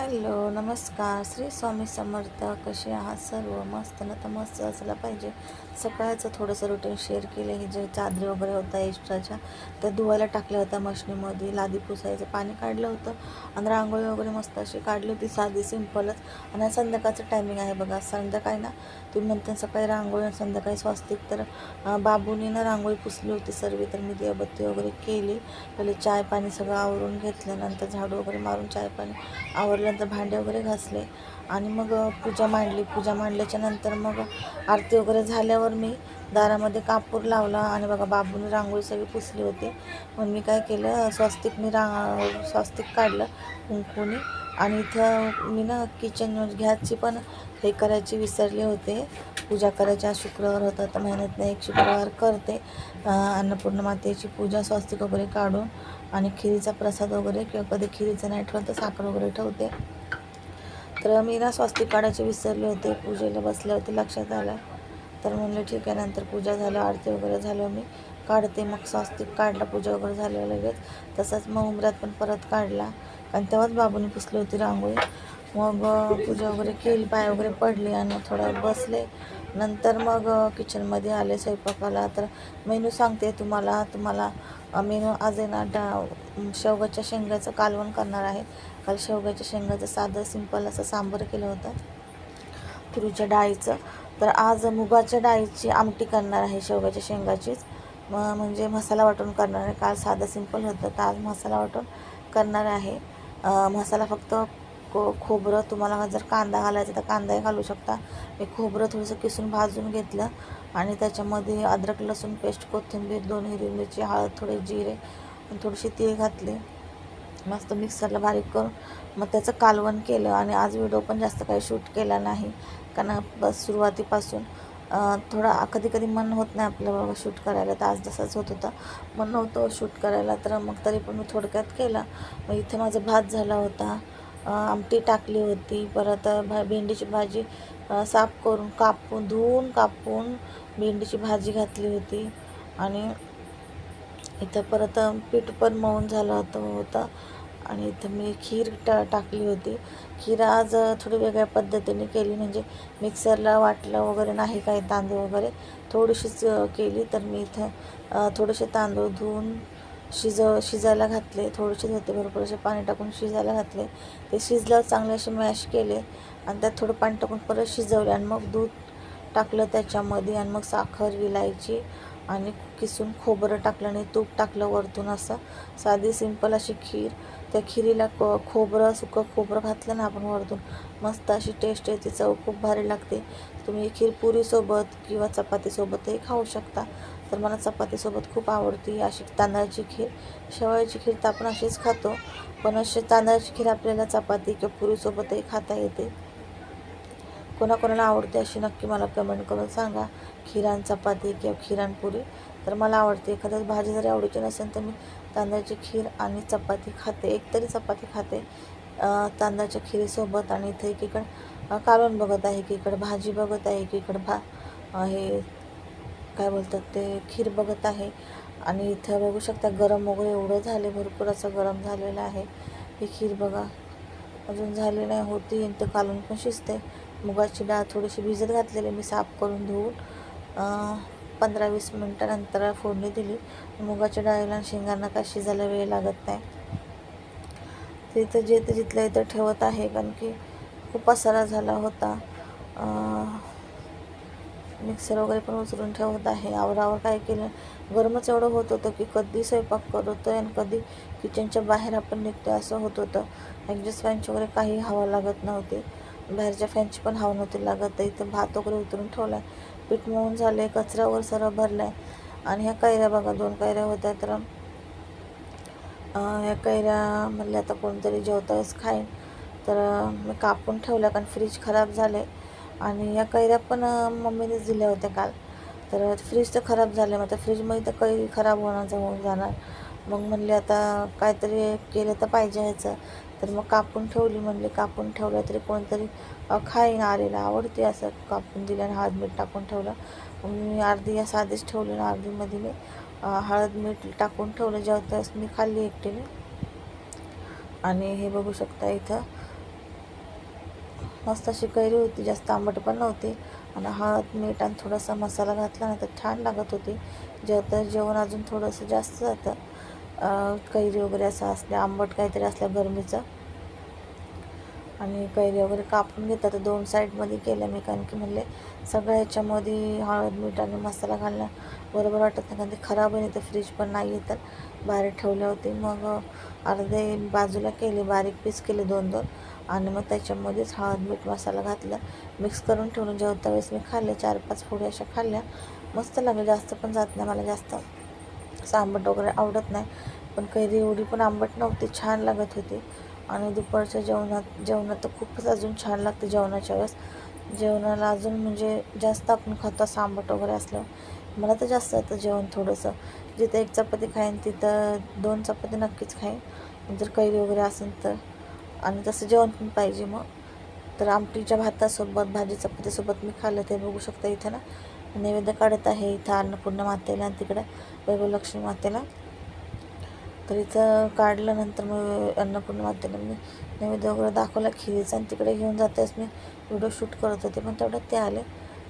Hello नमस्कार. श्री स्वामी समर्थ कसे आहात सर्व? मस्त ना? तर मस्त असलं पाहिजे. सकाळचं थोडंसं रुटीन शेअर केलं. हे जे चादरी वगैरे होत्या एक्स्ट्राच्या त्या धुवायला टाकल्या होत्या मशनीमध्ये. लादी पुसायचं पाणी काढलं होतं. आणि रांगोळी वगैरे मस्त अशी काढली होती साधी सिम्पलच आणि संध्याकाळचं टायमिंग आहे बघा. संध्याकाळी ना तुम्ही म्हणता सकाळी रांगोळी आणि संध्याकाळी स्वस्तिक. तर बाबूने ना रांगोळी पुसली होती सर्व. तर मी दियाबत्ती वगैरे केली. पहिले चाय पाणी सगळं आवरून घेतलं. नंतर झाडू वगैरे मारून चाय पाणी आवरलं. आवरल्यानंतर भांडे वगैरे घासले आणि मग पूजा मांडली. पूजा मांडल्याच्या नंतर मग आरती वगैरे झाल्यावर मी दारामध्ये कापूर लावला आणि बघा बाबूने रांगोळी सगळी पुसली होती. मग मी काय केलं स्वस्तिकनी रा स्वस्तिक काढलं कुंकूने आणि इथं मी ना किचन गॅसची पण हे करायची विसरले होते. पूजा करायच्या शुक्रवार होता तर महिन्यातनं एक शुक्रवार करते. अन्नपूर्ण मातेची पूजा स्वस्तिक वगैरे काढून आणि खिरीचा प्रसाद वगैरे किंवा कधी खिरीचं नाही ठेवलं तर साखर वगैरे ठेवते. तर मी ना स्वस्तिक काढायचे विसरले होते. पूजेला बसले होते लक्षात आलं. तर म्हणलं ठीक आहे नंतर पूजा झालं आरती वगैरे झालं मी काढते. मग स्वस्तिक काढला पूजा वगैरे झालं लगेच. तसंच मग उमऱ्यात पण परत काढला. आणि तेव्हाच बाबूने पुसली होती रांगोळी. मग पूजा वगैरे केली पाय वगैरे पडली आणि थोडं बसले. नंतर मग किचनमध्ये आले स्वयंपाकाला. तर मेनू सांगते तुम्हाला. तुम्हाला अ, आजेना आज आहे ना डा शेवगाच्या शेंगाचं कालवण करणार आहे काल शेवगाच्या शेंगाचं साधं सिंपल असं सांबर केलं होतं. तुरीच्या डाळीचं. तर आज मुगाच्या डाळीची आमटी करणार आहे शेवगाच्या शेंगाचीच. म म्हणजे मसाला वाटून करणार आहे. काल साधं सिंपल होतं. तर आज मसाला वाटून करणार आहे. मसाला फक्त को खोबरं तुम्हाला जर कांदा घालायचा तर कांदाही घालू शकता. मी खोबरं थोडंसं किसून भाजून घेतलं आणि त्याच्यामध्ये अद्रक लसूण पेस्ट कोथिंबीर दोन हिरवी मिरची हळद थोडे जिरे आणि थोडीशी तीळ घातली. मस्त मिक्सरला बारीक करून मग त्याचं कालवण केलं आणि आज व्हिडिओ पण जास्त काही शूट केला नाही. कारण बस सुरुवातीपासून थोडं थोडा कधी कधी मन होत नाही आपलं बाबा शूट करायला. तर आज जसंच होत होतं. मन नव्हतं शूट करायला तर मग तरी पण मी थोडक्यात केलं. मग इथे माझा भात झाला होता. आमटी टाकली होती. परत भा भेंडीची भाजी साफ करून कापून धुवून कापून भेंडीची भाजी घातली होती. आणि इथं परत पीठ पण मऊन झालं होतं होतं. आणि इथं मी खीर टा टाकली होती. खीर आज थोडी वेगळ्या पद्धतीने केली. म्हणजे मिक्सरला वाटलं वगैरे नाही काही तांदूळ वगैरे. थोडीशीच केली. तर मी इथं थोडेसे तांदूळ धुवून शिजव शिजायला घातले थोडेसे होते भरपूर असे पाणी टाकून शिजायला घातले. ते शिजल्यावर चांगले असे मॅश केले आणि त्यात थोडं पाणी टाकून परत शिजवले आणि मग दूध टाकलं त्याच्यामध्ये आणि मग साखर विलायची आणि किसून खोबरं टाकलं आणि तूप टाकलं वरतून असं. साधी सिंपल अशी खीर. त्या खिरीला क खोबरं सुकं खोबरं घातलं ना आपण वरतून. मस्त अशी टेस्ट येते चव खूप भारी लागते. तुम्ही खीर पुरीसोबत किंवा चपातीसोबतही खाऊ शकता. तर मला चपातीसोबत खूप आवडते. अशी तांदळाची खीर शेवयाची खीर तर आपण अशीच खातो. पण अशी तांदळाची खीर आपल्याला चपाती किंवा पुरीसोबतही खाता येते. कोणाकोणाला आवडते अशी नक्की मला कमेंट करून सांगा. खिरान चपाती किंवा खिरान पुरी. तर मला आवडते. एखाद्याच भाजी जरी आवडीची नसेल तर मी तांदळाची खीर आणि चपाती खाते. एक तरी चपाती खाते. तांदळाच्या खिरीसोबत आणि इथे एकीकडं कालवण बघत आहे. एकीकडे भाजी बघत आहे. एकीकडे भा हे काय बोलतात ते खीर बघत आहे. आणि इथं बघू शकता गरम वगैरे एवढं झाले भरपूर असं गरम झालेलं आहे. ही खीर बघा. अजून झाली नाही होती. आणि ते कालून पण शिजते. मुगाची डाळ थोडीशी भिजत घातलेली मी साफ करून धुवून पंधरा वीस मिनटानंतर फोडणी दिली. मुगाच्या डाळीला आणि शेंगांना काय शिजायला वेळ लागत नाही. तिथं जे ते जिथलं इथं ठेवत आहे कारण की खूप पसारा झाला होता. मिक्सर वगैरे पण उचलून ठेवत आहे. आवरावर काय केलं? गरमच एवढं होत होतं की कधी स्वयंपाक करतोय आणि कधी किचनच्या बाहेर आपण निघतोय असं होत होतं. ॲडजस्ट फॅनची वगैरे काही हवा लागत नव्हती. बाहेरच्या फॅनची पण हवा नव्हती लागत. इथं भात वगैरे उतरून ठेवला आहे पीठ मळून झाले आहे कचऱ्यावर सर्व भरलं आहे आणि ह्या कैऱ्या बघा दोन कैऱ्या होत्या तर ह्या कैऱ्या म्हणल्या आता कोणतरी जेवताच खाईन. तर मी कापून ठेवल्या कारण फ्रीज खराब झाले आणि या कैऱ्या पण मम्मीनेच दिल्या होत्या काल. तर फ्रीज तर खराब झाले मग आता फ्रीजमध्ये तर कैरी खराब होणार होऊन जाणार. मग म्हणले आता काहीतरी केलं तर पाहिजे ह्याचं. तर मग कापून ठेवली म्हणले कापून ठेवलं तरी कोणतरी खाईन आलेला आवडते असं कापून दिलं आणि हळद मीठ टाकून ठेवलं. मग मी अर्धी या साधीच ठेवली ना अर्धीमध्ये मी हळद मीठ टाकून ठेवलं. जेवताच मी खाल्ली एकटीने. आणि हे बघू शकता इथं मस्त अशी कैरी होती जास्त आंबट पण नव्हती. आणि हळद मीठ आणि थोडासा मसाला घातला ना तर छान लागत होती. जेवता जेवण अजून थोडंसं जास्त जातं. कैरी वगैरे असं असल्या आंबट काहीतरी असल्या गरमीचं. आणि कैरी वगैरे कापून घेतात तर दोन साईडमध्ये केल्या मी. कारण की म्हणले सगळ्या ह्याच्यामध्ये हळद मीठ आणि मसाला घालणं बरोबर वाटत नाही. कारण ते खराब आहे तर फ्रीज पण नाही आहे तर बाहेर ठेवले होते. मग अर्धे बाजूला केले बारीक पीस केले दोन दोन आणि मग त्याच्यामध्येच हळद मीठ मसाला घातला. मिक्स करून ठेवून जेवता वेळेस मी खाल्ले चार पाच फोडी अशा खाल्ल्या. मस्त लागले. जास्त पण जात नाही मला जास्त. असं आंबट वगैरे आवडत नाही. पण कैरी एवढी पण आंबट नव्हती छान लागत होती. आणि दुपारच्या जेवणात जेवणात तर खूपच अजून छान लागते जेवणाच्या वेळेस. जेवणाला अजून म्हणजे जास्त आपण खातो असं आंबट वगैरे असलं मला तर जास्त येतं जेवण थोडंसं. जिथं एक चपाती खाईन तिथं दोन चपाती नक्कीच खाईन. जर कैरी वगैरे असेल तर. आणि तसं जेवण पण पाहिजे मग. तर आमटीच्या भातासोबत भाजी चपातीसोबत मी खाल्लं ते बघू शकता इथं ना. नैवेद्य काढत आहे इथं अन्नपूर्ण मातेला आणि तिकडे वैभवलक्ष्मी मातेला. तर इथं काढल्यानंतर मग अन्नपूर्ण मातेला मी नैवेद्य वगैरे दाखवला खिरीचा आणि तिकडे घेऊन जातेच मी. व्हिडिओ शूट करत होते पण तेवढ्यात ते आले.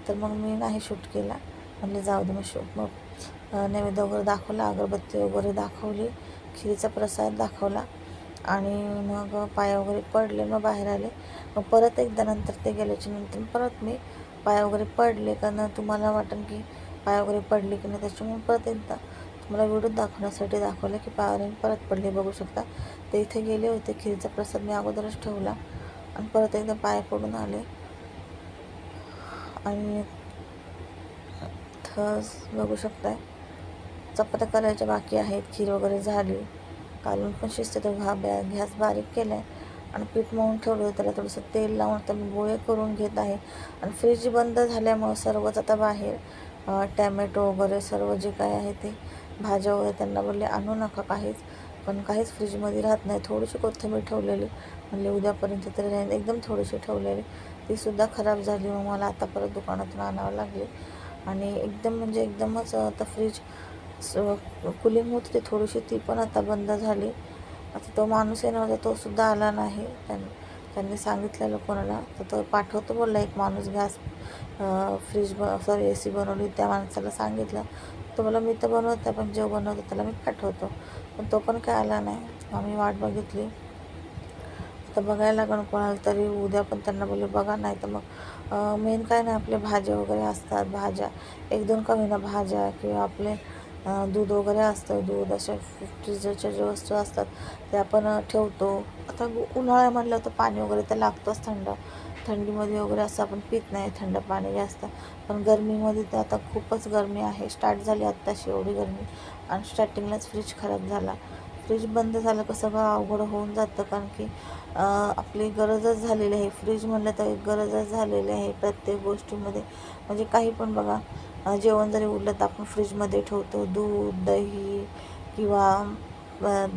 तर मग मी नाही शूट केला. म्हणले जाऊ दे मग शूट. मग नैवेद्य वगैरे दाखवला अगरबत्ती वगैरे दाखवली खिरीचा प्रसाद दाखवला. आणि मग पाय वगैरे पडले मग बाहेर आले. मग परत एकदा नंतर ते गेल्याच्यानंतर परत मी पाय वगैरे पडले कारण तुम्हाला वाटेल की पाय वगैरे पडले की नाही त्याच्यामुळे परत एकदा तुम्हाला व्हिडिओ दाखवण्यासाठी दाखवलं की पायावर परत पडले बघू शकता. ते इथे गेले होते खीरचा प्रसाद मी अगोदरच ठेवला. आणि परत एकदा पाय पडून आले. आणि थस बघू शकताय. चपात्या करायच्या बाकी आहेत खीर वगैरे झाली. कालून पण शिस्त तो घा बॅ गॅस बारीक केला आहे आणि पीठ मळून ठेवलं होतं त्याला थोडंसं तेल लावून आता मी गोळे करून घेत आहे. आणि फ्रीज बंद झाल्यामुळं सर्वच आता बाहेर टॅमॅटो वगैरे सर्व जे काय आहे ते भाज्या वगैरे त्यांना बोलले आणू नका काहीच. पण काहीच फ्रीजमध्ये राहत नाही. थोडीशी कोथिंबीर ठेवलेली. म्हणजे उद्यापर्यंत तरी राहील एकदम थोडीशी ठेवलेली. तीसुद्धा खराब झाली. मग मला आता परत दुकानातून आणावं लागली. आणि एकदम म्हणजे एकदमच आता फ्रीज कुलिंग होती ती थोडीशी ती पण आता बंद झाली. आता तो माणूस येणार होता तो सुद्धा आला नाही. त्यां त्यांनी सांगितलेलं कोणाला. तर तो पाठवतो बोलला एक माणूस गॅस फ्रीज ब सॉरी ए सी बनवली त्या माणसाला सांगितलं. तो मला मी तर बनवते पण जो बनवतो त्याला मी पाठवतो. पण तो पण काय आला नाही. आम्ही वाट बघितली. आता बघायला लागण कोणाला तरी. उद्या पण त्यांना बोलले बघा नाही तर मग मेन काय नाही आपले भाज्या वगैरे असतात भाज्या. एक दोन का होईना भाज्या किंवा आपले दूध वगैरे असतं. दूध अशा फ्रीजरच्या ज्या वस्तू असतात ते आपण ठेवतो. आता उन्हाळ्या म्हटलं तर पाणी वगैरे तर लागतंच थंड. थंडीमध्ये वगैरे असं आपण पित नाही थंड पाणी जास्त. पण गरमीमध्ये तर आता खूपच गरमी आहे. स्टार्ट झाली आत्ताशी एवढी गरमी. आणि स्टार्टिंगलाच फ्रीज खराब झाला. फ्रीज बंद झालं का सगळं अवघड होऊन जातं? कारण की आपली गरजच झालेली आहे. फ्रीज म्हणलं तर एक गरजच झालेली आहे प्रत्येक गोष्टीमध्ये. म्हणजे काही पण बघा जेवण जरी उरलं तर आपण फ्रीजमध्ये ठेवतो. दूध दही किंवा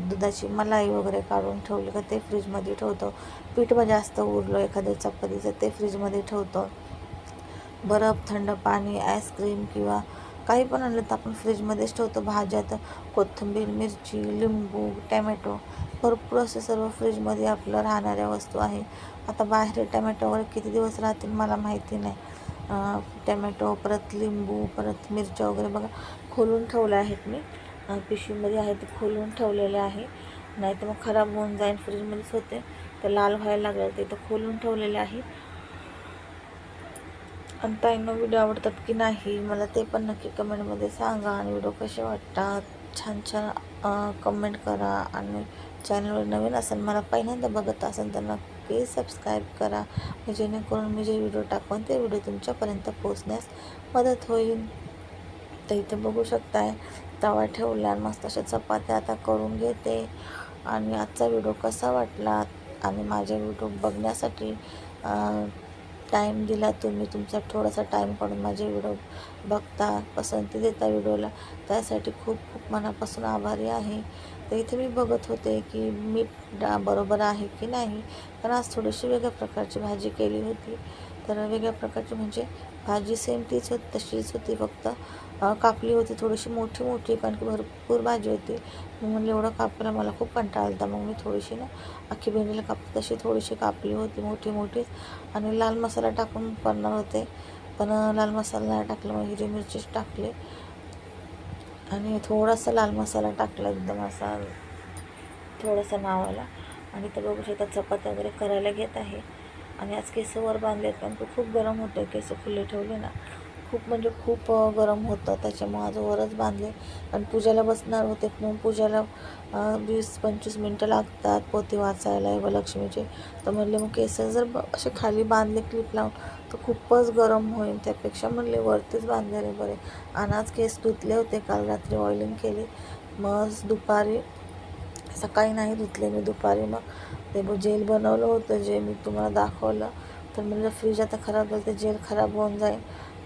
दुधाची मलाई वगैरे काढून ठेवली का ते फ्रीजमध्ये ठेवतो. पीठ मग जास्त उरलं एखाद्या चपातीचं ते फ्रीजमध्ये ठेवतो. बरफ थंड पाणी आईस्क्रीम किंवा काही पण आणलं तर आपण फ्रीजमध्येच ठेवतो. भाज्या तर कोथिंबीर मिरची लिंबू टॅमॅटो. भरपूर असे सर्व फ्रीजमध्ये आपलं राहणाऱ्या वस्तू आहे. आता बाहेर टॅमॅटो वगैरे किती दिवस राहतील मला माहिती नाही. टॅमॅटो परत लिंबू परत मिरच्या वगैरे बघा खोलून ठेवल्या आहेत मी. पिशवीमध्ये आहे ते खोलून ठेवलेले आहे. नाही तर मग खराब होऊन जाईल फ्रीजमध्येच होते. तर लाल व्हायला लागलं ते तर खोलून ठेवलेले आहे. आणि ताईंना व्हिडिओ आवडतात की नाही मला ते पण नक्की कमेंटमध्ये सांगा आणि व्हिडिओ कसे वाटतात. छान छान कमेंट करा. आणि चॅनलवर नवीन असेल मला पहिल्यांदा बघत असेल तर नक्की सबस्क्राईब करा. जेणेकरून मी जे व्हिडिओ टाकून ते व्हिडिओ तुमच्यापर्यंत पोहोचण्यास मदत होईल. तर इथे बघू शकताय तवा ठेवला मस्त अशा चपात्या आता करून घेते. आणि आजचा व्हिडिओ कसा वाटला? आणि माझे व्हिडिओ बघण्यासाठी टाईम दिला तुम्ही तुमचा थोडासा टाईम काढून माझे व्हिडिओ बघता पसंती देता व्हिडिओला त्यासाठी खूप खूप मनापासून आभारी आहे. तर इथे मी बघत होते की मी डा बरोबर आहे की नाही कारण आज थोडीशी वेगळ्या प्रकारची भाजी केली होती. तर वेगळ्या प्रकारची म्हणजे भाजी सेम तीच होती तशीच होती फक्त. कापली होती थोडीशी मोठी मोठी कारण की भरपूर भाजी होती. मी म्हणलं एवढं कापायला मला खूप कंटाळा आला मग मी थोडीशी ना अख्खी भेंडीला कापली. तशी थोडीशी कापली होती मोठी मोठीच. आणि लाल मसाला टाकून करणार होते. पण लाल मसाला नाही टाकला. मग हिरवी मिरचीच टाकले. आणि थोडासा लाल मसाला टाकला एकदम असा थोडासा नावाला. आणि तर बघू शकता चपात्या वगैरे करायला घेत आहे. आणि आज केस वर बांधले आहेत कारण की खूप गरम होतं केस खुले ठेवले ना. खूप म्हणजे खूप गरम होतं. त्याच्यामुळे आज वरच बांधले. आणि पूजाला बसणार होते मग पूजाला वीस पंचवीस मिनटं लागतात पोती वाचायला व लक्ष्मीचे तर म्हणले मग केस जर असे खाली बांधले क्लिप लावून तर खूपच गरम होईल. त्यापेक्षा म्हणले वरतीच बांधलेले बरे. आणि आज केस धुतले होते. काल रात्री ऑइलिंग केली. मग दुपारी सकाळी नाही धुतले मी दुपारी. मग ते जेल बनवलं होतं जे मी तुम्हाला दाखवलं. तर म्हणलं फ्रीज आता खराब झालं ते जेल खराब होऊन जाईल.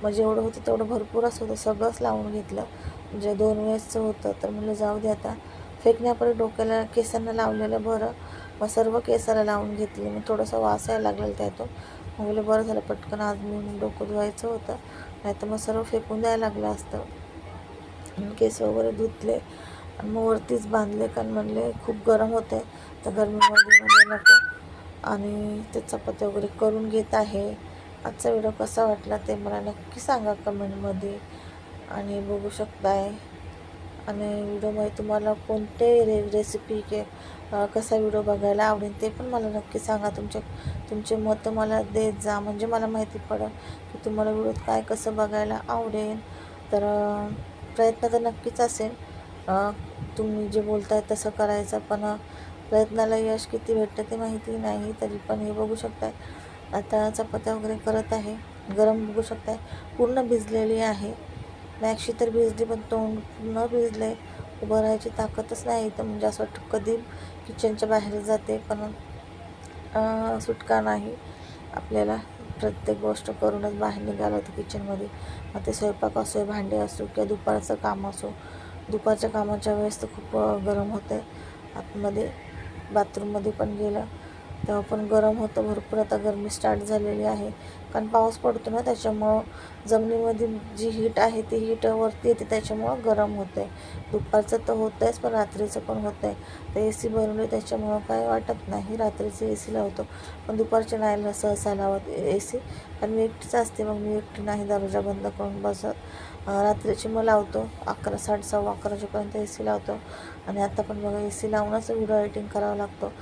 मग जेवढं होतं तेवढं भरपूरच होतं. सगळंच लावून घेतलं. म्हणजे दोन वेळेसचं होतं. तर म्हणलं जाऊ दे आता. फेकण्यापर्यंत डोक्याला केसांना लावलेलं बरं. मग सर्व केसाला लावून घेतले. मी थोडंसं वास यायला लागलेलं त्यातून. मग म्हणलं बरं झालं पटकन आज मी डोकं धुवायचं होतं. नाही तर मग सर्व फेकून द्यायला लागलं असतं. केस वगैरे धुतले. आणि मग वरतीच बांधले. कारण म्हणले खूप गरम होते तर गरमीमध्ये म्हणजे नको. आणि ते चपाती वगैरे करून घेत आहे. आजचा व्हिडिओ कसा वाटला ते मला नक्की सांगा कमेंटमध्ये आणि बघू शकताय. आणि व्हिडिओमध्ये तुम्हाला कोणते रे रेसिपी के कसा व्हिडिओ बघायला आवडेल ते पण मला नक्की सांगा. तुमचे तुमचे मतं मला देत जा. म्हणजे मला माहिती पडेल की तुम्हाला व्हिडिओत काय कसं बघायला आवडेल. तर प्रयत्न तर नक्कीच असेल. तुम्ही जे बोलताय तसं करायचं पण प्रयत्नाला यश किती भेटतं ते माहिती नाही तरी पण हे बघू शकताय. आता चपात्या वगैरे करत आहे. गरम बघू शकताय. पूर्ण भिजलेली आहे. मॅक्शी तर भिजली पण तोंड पूर्ण आहे उभं राहायची ताकदच नाही तर म्हणजे असं वाटतं कधी किचनच्या बाहेर जाते पण सुटका नाही. आपल्याला प्रत्येक गोष्ट करूनच बाहेर निघालं होतं किचनमध्ये मग ते स्वयंपाक असो भांडे असो किंवा दुपारचं काम असो. दुपारच्या कामाच्या वेळेस तर खूप गरम होतं आहे आतमध्ये बाथरूममध्ये पण गेलं तेव्हा पण गरम होतं भरपूर. आता गरमी स्टार्ट झालेली आहे. कारण पाऊस पडतो ना त्याच्यामुळं जमिनीमध्ये जी हीट आहे ती हीट वरती येते त्याच्यामुळं गरम होतं आहे दुपारचं तर होतं आहेच पण रात्रीचं पण होतं आहे तर ए सी बनवले त्याच्यामुळं काय वाटत नाही. रात्रीचं ए सी लावतो. पण दुपारच्या नाही सहसा लावत ए सी कारण मी एकटीच असते मग मी एकटी नाही दरवाजा बंद करून बसत. रात्रीची मग लावतो. अकरा साडेसहा अकराच्यापर्यंत ए सी लावतो. आणि आता पण बघा ए सी लावूनच व्हिडिओ एडिटिंग करावा लागतो.